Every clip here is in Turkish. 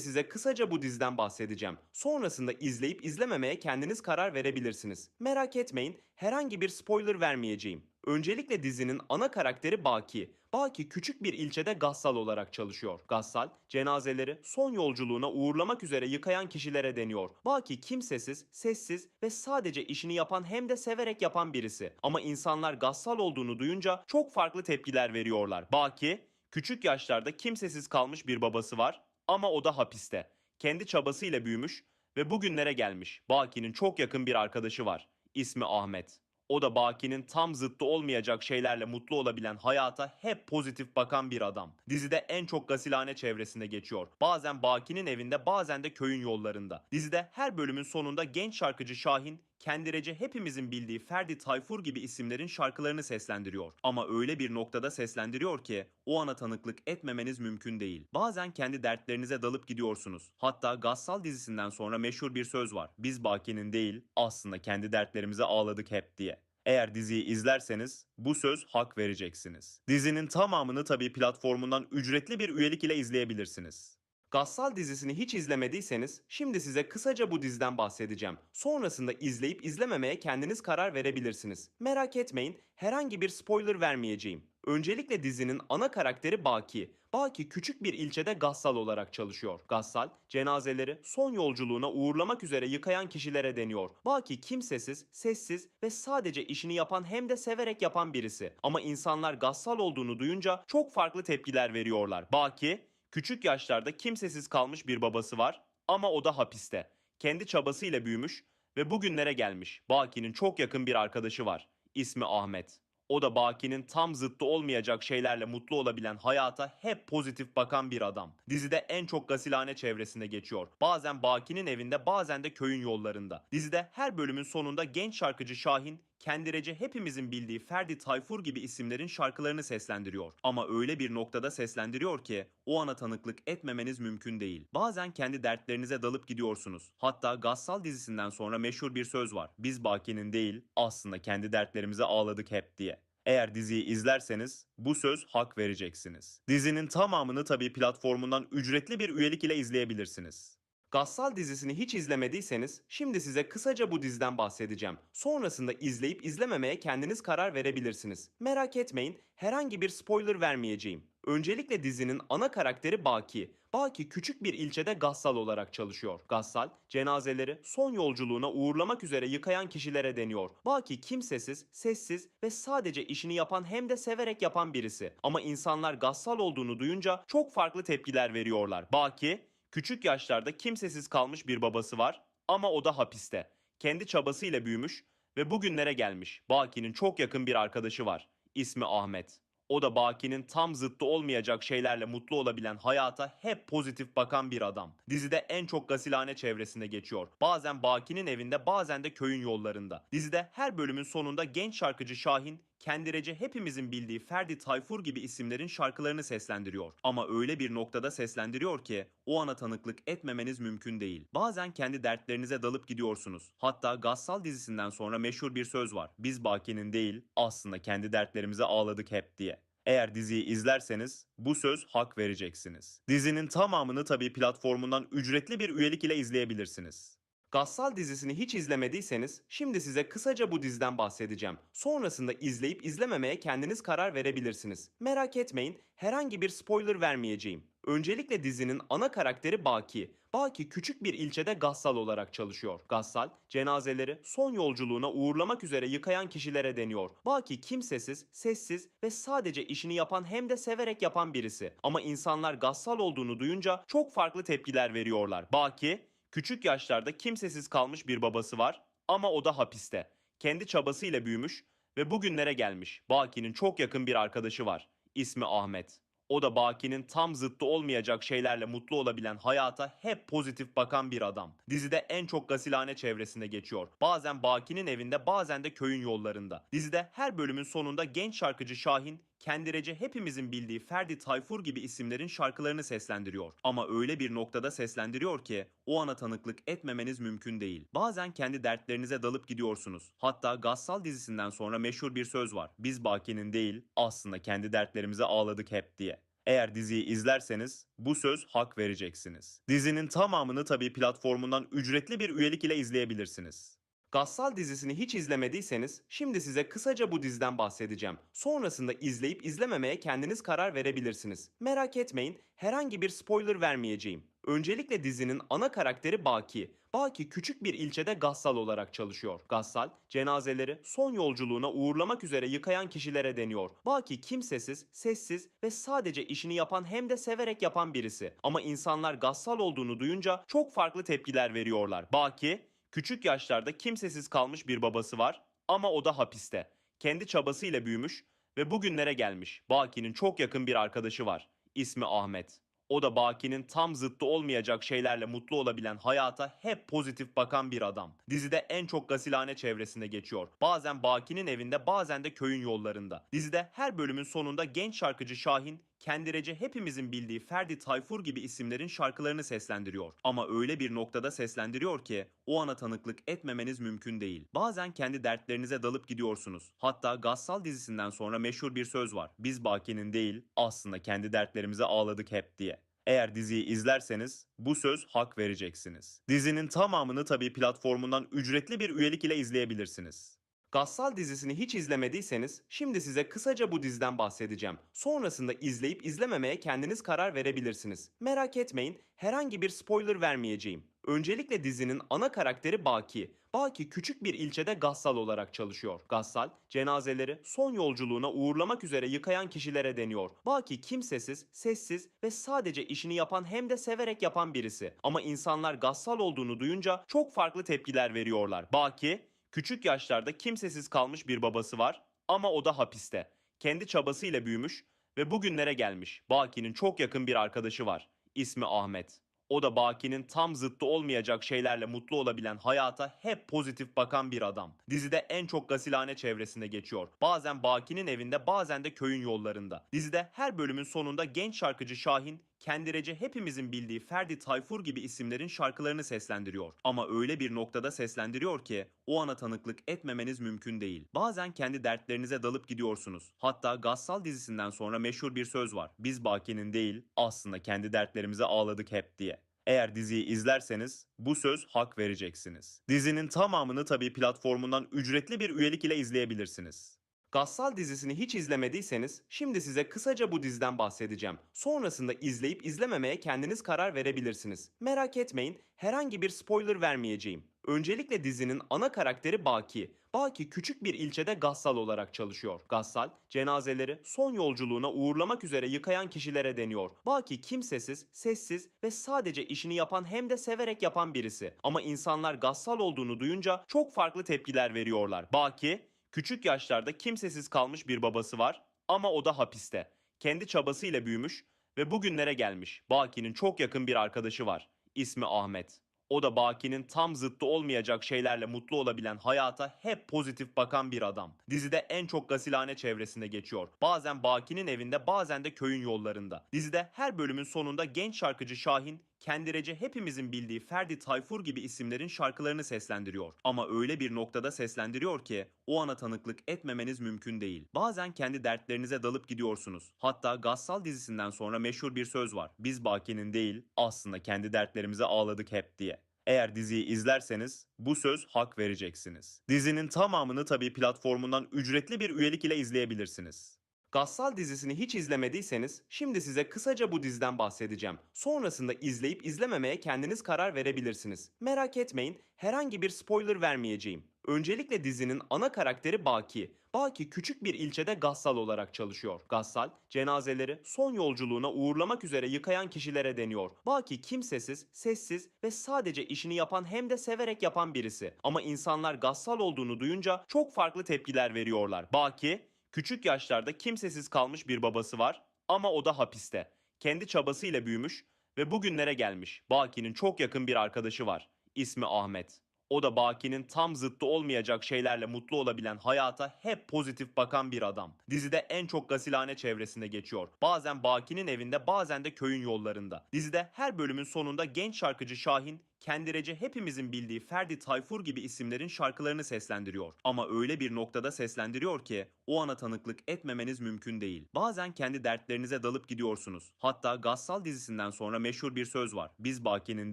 size kısaca bu diziden bahsedeceğim. Sonrasında izleyip izlememeye kendiniz karar verebilirsiniz. Merak etmeyin, herhangi bir spoiler vermeyeceğim. Öncelikle dizinin ana karakteri Baki. Baki küçük bir ilçede gassal olarak çalışıyor. Gassal, cenazeleri son yolculuğuna uğurlamak üzere yıkayan kişilere deniyor. Baki kimsesiz, sessiz ve sadece işini yapan hem de severek yapan birisi. Ama insanlar gassal olduğunu duyunca çok farklı tepkiler veriyorlar. Baki, küçük yaşlarda kimsesiz kalmış bir babası var ama o da hapiste. Kendi çabasıyla büyümüş ve bugünlere gelmiş. Baki'nin çok yakın bir arkadaşı var. İsmi Ahmet. O da Baki'nin tam zıttı olmayacak şeylerle mutlu olabilen hayata hep pozitif bakan bir adam. Dizide en çok gasilhane çevresinde geçiyor. Bazen Baki'nin evinde bazen de köyün yollarında. Dizide her bölümün sonunda genç şarkıcı Şahin kendirece hepimizin bildiği Ferdi Tayfur gibi isimlerin şarkılarını seslendiriyor. Ama öyle bir noktada seslendiriyor ki o ana tanıklık etmemeniz mümkün değil. Bazen kendi dertlerinize dalıp gidiyorsunuz. Hatta Gassal dizisinden sonra meşhur bir söz var. Biz Baki'nin değil aslında kendi dertlerimize ağladık hep diye. Eğer diziyi izlerseniz bu söz hak vereceksiniz. Dizinin tamamını tabii platformundan ücretli bir üyelik ile izleyebilirsiniz. Gassal dizisini hiç izlemediyseniz şimdi size kısaca bu diziden bahsedeceğim. Sonrasında izleyip izlememeye kendiniz karar verebilirsiniz. Merak etmeyin herhangi bir spoiler vermeyeceğim. Öncelikle dizinin ana karakteri Baki. Baki küçük bir ilçede gassal olarak çalışıyor. Gassal, cenazeleri son yolculuğuna uğurlamak üzere yıkayan kişilere deniyor. Baki kimsesiz, sessiz ve sadece işini yapan hem de severek yapan birisi. Ama insanlar gassal olduğunu duyunca çok farklı tepkiler veriyorlar. Baki, küçük yaşlarda kimsesiz kalmış bir babası var ama o da hapiste. Kendi çabasıyla büyümüş ve bugünlere gelmiş. Baki'nin çok yakın bir arkadaşı var. İsmi Ahmet. O da Baki'nin tam zıttı olmayacak şeylerle mutlu olabilen hayata hep pozitif bakan bir adam. Dizide en çok gasilhane çevresinde geçiyor. Bazen Baki'nin evinde bazen de köyün yollarında. Dizide her bölümün sonunda genç şarkıcı Şahin kendirece hepimizin bildiği Ferdi Tayfur gibi isimlerin şarkılarını seslendiriyor. Ama öyle bir noktada seslendiriyor ki o ana tanıklık etmemeniz mümkün değil. Bazen kendi dertlerinize dalıp gidiyorsunuz. Hatta Gassal dizisinden sonra meşhur bir söz var. Biz Baki'nin değil aslında kendi dertlerimize ağladık hep diye. Eğer diziyi izlerseniz bu söz hak vereceksiniz. Dizinin tamamını tabii platformundan ücretli bir üyelik ile izleyebilirsiniz. Gassal dizisini hiç izlemediyseniz şimdi size kısaca bu diziden bahsedeceğim. Sonrasında izleyip izlememeye kendiniz karar verebilirsiniz. Merak etmeyin herhangi bir spoiler vermeyeceğim. Öncelikle dizinin ana karakteri Baki. Baki küçük bir ilçede gassal olarak çalışıyor. Gassal, cenazeleri son yolculuğuna uğurlamak üzere yıkayan kişilere deniyor. Baki kimsesiz, sessiz ve sadece işini yapan hem de severek yapan birisi. Ama insanlar gassal olduğunu duyunca çok farklı tepkiler veriyorlar. Baki, küçük yaşlarda kimsesiz kalmış bir babası var ama o da hapiste. Kendi çabasıyla büyümüş ve bugünlere gelmiş. Baki'nin çok yakın bir arkadaşı var. İsmi Ahmet. O da Baki'nin tam zıttı olmayacak şeylerle mutlu olabilen hayata hep pozitif bakan bir adam. Dizide en çok gasilhane çevresinde geçiyor. Bazen Baki'nin evinde bazen de köyün yollarında. Dizide her bölümün sonunda genç şarkıcı Şahin kendirece hepimizin bildiği Ferdi Tayfur gibi isimlerin şarkılarını seslendiriyor. Ama öyle bir noktada seslendiriyor ki o ana tanıklık etmemeniz mümkün değil. Bazen kendi dertlerinize dalıp gidiyorsunuz. Hatta Gassal dizisinden sonra meşhur bir söz var. Biz Baki'nin değil aslında kendi dertlerimize ağladık hep diye. Eğer diziyi izlerseniz bu söz hak vereceksiniz. Dizinin tamamını tabii platformundan ücretli bir üyelik ile izleyebilirsiniz. Gassal dizisini hiç izlemediyseniz şimdi size kısaca bu diziden bahsedeceğim. Sonrasında izleyip izlememeye kendiniz karar verebilirsiniz. Merak etmeyin herhangi bir spoiler vermeyeceğim. Öncelikle dizinin ana karakteri Baki. Baki küçük bir ilçede gassal olarak çalışıyor. Gassal, cenazeleri son yolculuğuna uğurlamak üzere yıkayan kişilere deniyor. Baki kimsesiz, sessiz ve sadece işini yapan hem de severek yapan birisi. Ama insanlar gassal olduğunu duyunca çok farklı tepkiler veriyorlar. Baki, küçük yaşlarda kimsesiz kalmış bir babası var ama o da hapiste. Kendi çabasıyla büyümüş ve bugünlere gelmiş. Baki'nin çok yakın bir arkadaşı var. İsmi Ahmet. O da Baki'nin tam zıttı olmayacak şeylerle mutlu olabilen hayata hep pozitif bakan bir adam. Dizide en çok gasilhane çevresinde geçiyor. Bazen Baki'nin evinde bazen de köyün yollarında. Dizide her bölümün sonunda genç şarkıcı Şahin kendirece hepimizin bildiği Ferdi Tayfur gibi isimlerin şarkılarını seslendiriyor. Ama öyle bir noktada seslendiriyor ki o ana tanıklık etmemeniz mümkün değil. Bazen kendi dertlerinize dalıp gidiyorsunuz. Hatta Gassal dizisinden sonra meşhur bir söz var. Biz Baki'nin değil aslında kendi dertlerimize ağladık hep diye. Eğer diziyi izlerseniz bu söz hak vereceksiniz. Dizinin tamamını tabii platformundan ücretli bir üyelik ile izleyebilirsiniz. Gassal dizisini hiç izlemediyseniz şimdi size kısaca bu diziden bahsedeceğim. Sonrasında izleyip izlememeye kendiniz karar verebilirsiniz. Merak etmeyin herhangi bir spoiler vermeyeceğim. Öncelikle dizinin ana karakteri Baki. Baki küçük bir ilçede gassal olarak çalışıyor. Gassal, cenazeleri son yolculuğuna uğurlamak üzere yıkayan kişilere deniyor. Baki kimsesiz, sessiz ve sadece işini yapan hem de severek yapan birisi. Ama insanlar gassal olduğunu duyunca çok farklı tepkiler veriyorlar. Baki, küçük yaşlarda kimsesiz kalmış bir babası var ama o da hapiste. Kendi çabasıyla büyümüş ve bugünlere gelmiş. Baki'nin çok yakın bir arkadaşı var. İsmi Ahmet. O da Baki'nin tam zıttı olmayacak şeylerle mutlu olabilen hayata hep pozitif bakan bir adam. Dizide en çok gasilhane çevresinde geçiyor. Bazen Baki'nin evinde bazen de köyün yollarında. Dizide her bölümün sonunda genç şarkıcı Şahin kendirece hepimizin bildiği Ferdi Tayfur gibi isimlerin şarkılarını seslendiriyor. Ama öyle bir noktada seslendiriyor ki o ana tanıklık etmemeniz mümkün değil. Bazen kendi dertlerinize dalıp gidiyorsunuz. Hatta Gassal dizisinden sonra meşhur bir söz var. Biz Baki'nin değil aslında kendi dertlerimize ağladık hep diye. Eğer diziyi izlerseniz bu söz hak vereceksiniz. Dizinin tamamını tabii platformundan ücretli bir üyelik ile izleyebilirsiniz. Gassal dizisini hiç izlemediyseniz şimdi size kısaca bu diziden bahsedeceğim. Sonrasında izleyip izlememeye kendiniz karar verebilirsiniz. Merak etmeyin herhangi bir spoiler vermeyeceğim. Öncelikle dizinin ana karakteri Baki. Baki küçük bir ilçede gassal olarak çalışıyor. Gassal, cenazeleri son yolculuğuna uğurlamak üzere yıkayan kişilere deniyor. Baki kimsesiz, sessiz ve sadece işini yapan hem de severek yapan birisi. Ama insanlar gassal olduğunu duyunca çok farklı tepkiler veriyorlar. Baki, küçük yaşlarda kimsesiz kalmış bir babası var ama o da hapiste. Kendi çabasıyla büyümüş ve bugünlere gelmiş. Baki'nin çok yakın bir arkadaşı var. İsmi Ahmet. O da Baki'nin tam zıttı olmayacak şeylerle mutlu olabilen hayata hep pozitif bakan bir adam. Dizide en çok gasilhane çevresinde geçiyor. Bazen Baki'nin evinde bazen de köyün yollarında. Dizide her bölümün sonunda genç şarkıcı Şahin kendirece hepimizin bildiği Ferdi Tayfur gibi isimlerin şarkılarını seslendiriyor. Ama öyle bir noktada seslendiriyor ki o ana tanıklık etmemeniz mümkün değil. Bazen kendi dertlerinize dalıp gidiyorsunuz. Hatta Gassal dizisinden sonra meşhur bir söz var. Biz Baki'nin değil aslında kendi dertlerimize ağladık hep diye. Eğer diziyi izlerseniz bu söz hak vereceksiniz. Dizinin tamamını tabii platformundan ücretli bir üyelik ile izleyebilirsiniz. Gassal dizisini hiç izlemediyseniz şimdi size kısaca bu diziden bahsedeceğim. Sonrasında izleyip izlememeye kendiniz karar verebilirsiniz. Merak etmeyin herhangi bir spoiler vermeyeceğim. Öncelikle dizinin ana karakteri Baki. Baki küçük bir ilçede gassal olarak çalışıyor. Gassal, cenazeleri son yolculuğuna uğurlamak üzere yıkayan kişilere deniyor. Baki kimsesiz, sessiz ve sadece işini yapan hem de severek yapan birisi. Ama insanlar gassal olduğunu duyunca çok farklı tepkiler veriyorlar. Baki, küçük yaşlarda kimsesiz kalmış bir babası var ama o da hapiste. Kendi çabasıyla büyümüş ve bugünlere gelmiş. Baki'nin çok yakın bir arkadaşı var. İsmi Ahmet. O da Baki'nin tam zıttı olmayacak şeylerle mutlu olabilen hayata hep pozitif bakan bir adam. Dizide en çok gasilhane çevresinde geçiyor. Bazen Baki'nin evinde bazen de köyün yollarında. Dizide her bölümün sonunda genç şarkıcı Şahin kendirece hepimizin bildiği Ferdi Tayfur gibi isimlerin şarkılarını seslendiriyor. Ama öyle bir noktada seslendiriyor ki o ana tanıklık etmemeniz mümkün değil. Bazen kendi dertlerinize dalıp gidiyorsunuz. Hatta Gassal dizisinden sonra meşhur bir söz var. Biz Baki'nin değil aslında kendi dertlerimize ağladık hep diye. Eğer diziyi izlerseniz bu söz hak vereceksiniz. Dizinin tamamını tabii platformundan ücretli bir üyelik ile izleyebilirsiniz. Gassal dizisini hiç izlemediyseniz şimdi size kısaca bu diziden bahsedeceğim. Sonrasında izleyip izlememeye kendiniz karar verebilirsiniz. Merak etmeyin herhangi bir spoiler vermeyeceğim. Öncelikle dizinin ana karakteri Baki. Baki küçük bir ilçede gassal olarak çalışıyor. Gassal, cenazeleri son yolculuğuna uğurlamak üzere yıkayan kişilere deniyor. Baki kimsesiz, sessiz ve sadece işini yapan hem de severek yapan birisi. Ama insanlar gassal olduğunu duyunca çok farklı tepkiler veriyorlar. Baki, küçük yaşlarda kimsesiz kalmış bir babası var ama o da hapiste. Kendi çabasıyla büyümüş ve bugünlere gelmiş. Baki'nin çok yakın bir arkadaşı var. İsmi Ahmet. O da Baki'nin tam zıttı olmayacak şeylerle mutlu olabilen hayata hep pozitif bakan bir adam. Dizide en çok gasilhane çevresinde geçiyor. Bazen Baki'nin evinde bazen de köyün yollarında. Dizide her bölümün sonunda genç şarkıcı Şahin Kendirece hepimizin bildiği Ferdi Tayfur gibi isimlerin şarkılarını seslendiriyor. Ama öyle bir noktada seslendiriyor ki o ana tanıklık etmemeniz mümkün değil. Bazen kendi dertlerinize dalıp gidiyorsunuz. Hatta Gassal dizisinden sonra meşhur bir söz var. Biz Baki'nin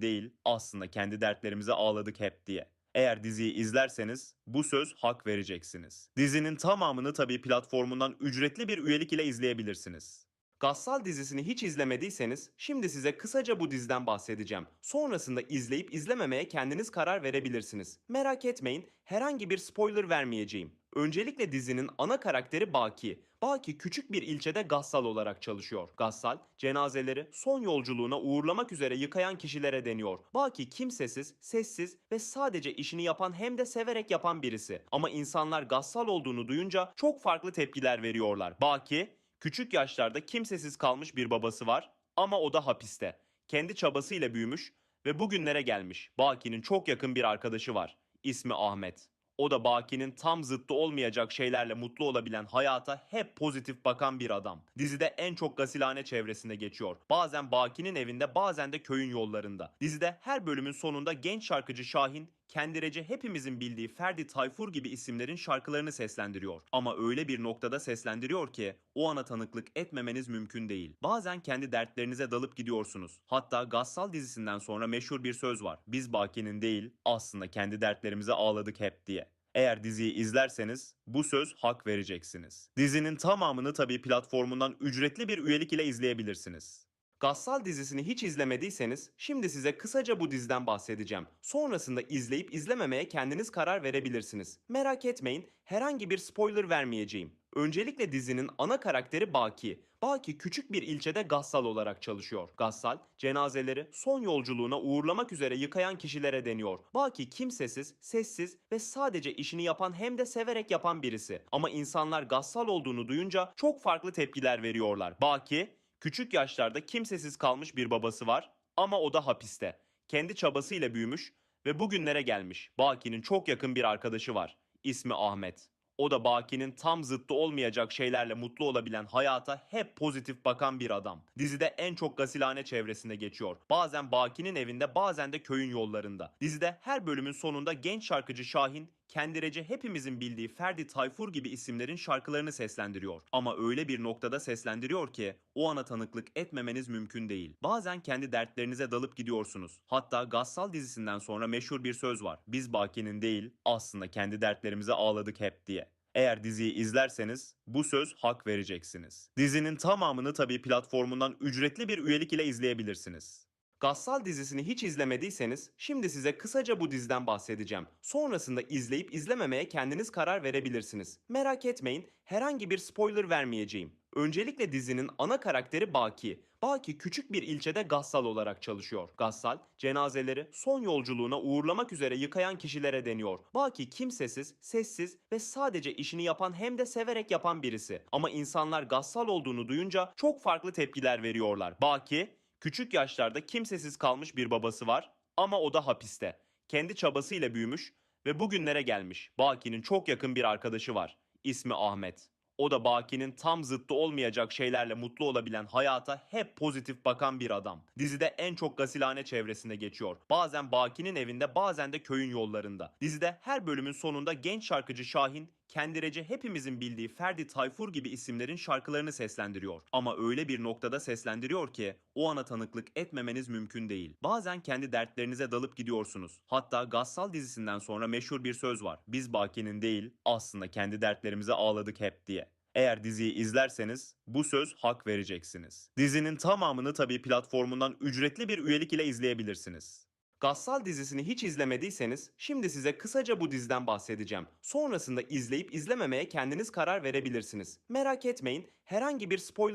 değil aslında kendi dertlerimize ağladık hep diye. Eğer diziyi izlerseniz bu söz hak vereceksiniz. Dizinin tamamını tabii platformundan ücretli bir üyelik ile izleyebilirsiniz. Gassal dizisini hiç izlemediyseniz şimdi size kısaca bu diziden bahsedeceğim. Sonrasında izleyip izlememeye kendiniz karar verebilirsiniz. Merak etmeyin herhangi bir spoiler vermeyeceğim. Öncelikle dizinin ana karakteri Baki. Baki küçük bir ilçede gassal olarak çalışıyor. Gassal, cenazeleri son yolculuğuna uğurlamak üzere yıkayan kişilere deniyor. Baki kimsesiz, sessiz ve sadece işini yapan hem de severek yapan birisi. Ama insanlar gassal olduğunu duyunca çok farklı tepkiler veriyorlar. Baki, küçük yaşlarda kimsesiz kalmış bir babası var ama o da hapiste. Kendi çabasıyla büyümüş ve bugünlere gelmiş. Baki'nin çok yakın bir arkadaşı var. İsmi Ahmet. O da Baki'nin tam zıttı olmayacak şeylerle mutlu olabilen hayata hep pozitif bakan bir adam. Dizide en çok gasilhane çevresinde geçiyor. Bazen Baki'nin evinde bazen de köyün yollarında. Dizide her bölümün sonunda genç şarkıcı Şahin kendirece hepimizin bildiği Ferdi Tayfur gibi isimlerin şarkılarını seslendiriyor. Ama öyle bir noktada seslendiriyor ki o ana tanıklık etmemeniz mümkün değil. Bazen kendi dertlerinize dalıp gidiyorsunuz. Hatta Gassal dizisinden sonra meşhur bir söz var. Biz Baki'nin değil aslında kendi dertlerimize ağladık hep diye. Eğer diziyi izlerseniz bu söz hak vereceksiniz. Dizinin tamamını tabii platformundan ücretli bir üyelik ile izleyebilirsiniz. Gassal dizisini hiç izlemediyseniz şimdi size kısaca bu diziden bahsedeceğim. Sonrasında izleyip izlememeye kendiniz karar verebilirsiniz. Merak etmeyin herhangi bir spoiler vermeyeceğim. Öncelikle dizinin ana karakteri Baki. Baki küçük bir ilçede gassal olarak çalışıyor. Gassal, cenazeleri son yolculuğuna uğurlamak üzere yıkayan kişilere deniyor. Baki kimsesiz, sessiz ve sadece işini yapan hem de severek yapan birisi. Ama insanlar gassal olduğunu duyunca çok farklı tepkiler veriyorlar. Baki, küçük yaşlarda kimsesiz kalmış bir babası var ama o da hapiste. Kendi çabasıyla büyümüş ve bugünlere gelmiş. Baki'nin çok yakın bir arkadaşı var. İsmi Ahmet. O da Baki'nin tam zıttı olmayacak şeylerle mutlu olabilen hayata hep pozitif bakan bir adam. Dizide en çok gasilhane çevresinde geçiyor. Bazen Baki'nin evinde bazen de köyün yollarında. Dizide her bölümün sonunda genç şarkıcı Şahin kendirece hepimizin bildiği Ferdi Tayfur gibi isimlerin şarkılarını seslendiriyor. Ama öyle bir noktada seslendiriyor ki o ana tanıklık etmemeniz mümkün değil. Bazen kendi dertlerinize dalıp gidiyorsunuz. Hatta Gassal dizisinden sonra meşhur bir söz var. Biz Baki'nin değil aslında kendi dertlerimize ağladık hep diye. Eğer diziyi izlerseniz bu söz hak vereceksiniz. Dizinin tamamını tabii platformundan ücretli bir üyelik ile izleyebilirsiniz. Gassal dizisini hiç izlemediyseniz şimdi size kısaca bu diziden bahsedeceğim. Sonrasında izleyip izlememeye kendiniz karar verebilirsiniz. Merak etmeyin herhangi bir spoiler vermeyeceğim. Öncelikle dizinin ana karakteri Baki. Baki küçük bir ilçede gassal olarak çalışıyor. Gassal, cenazeleri son yolculuğuna uğurlamak üzere yıkayan kişilere deniyor. Baki kimsesiz, sessiz ve sadece işini yapan hem de severek yapan birisi. Ama insanlar gassal olduğunu duyunca çok farklı tepkiler veriyorlar. Baki, küçük yaşlarda kimsesiz kalmış bir babası var ama o da hapiste. Kendi çabasıyla büyümüş ve bugünlere gelmiş. Baki'nin çok yakın bir arkadaşı var. İsmi Ahmet. O da Baki'nin tam zıttı olmayacak şeylerle mutlu olabilen hayata hep pozitif bakan bir adam. Dizide en çok gasilhane çevresinde geçiyor. Bazen Baki'nin evinde bazen de köyün yollarında. Dizide her bölümün sonunda genç şarkıcı Şahin kendirece hepimizin bildiği Ferdi Tayfur gibi isimlerin şarkılarını seslendiriyor. Ama öyle bir noktada seslendiriyor ki o ana tanıklık etmemeniz mümkün değil. Bazen kendi dertlerinize dalıp gidiyorsunuz. Hatta Gassal dizisinden sonra meşhur bir söz var. Biz Baki'nin değil aslında kendi dertlerimize ağladık hep diye. Eğer diziyi izlerseniz bu söz hak vereceksiniz. Dizinin tamamını tabii platformundan ücretli bir üyelik ile izleyebilirsiniz. Gassal dizisini hiç izlemediyseniz şimdi size kısaca bu diziden bahsedeceğim. Sonrasında izleyip izlememeye kendiniz karar verebilirsiniz. Merak etmeyin herhangi bir spoiler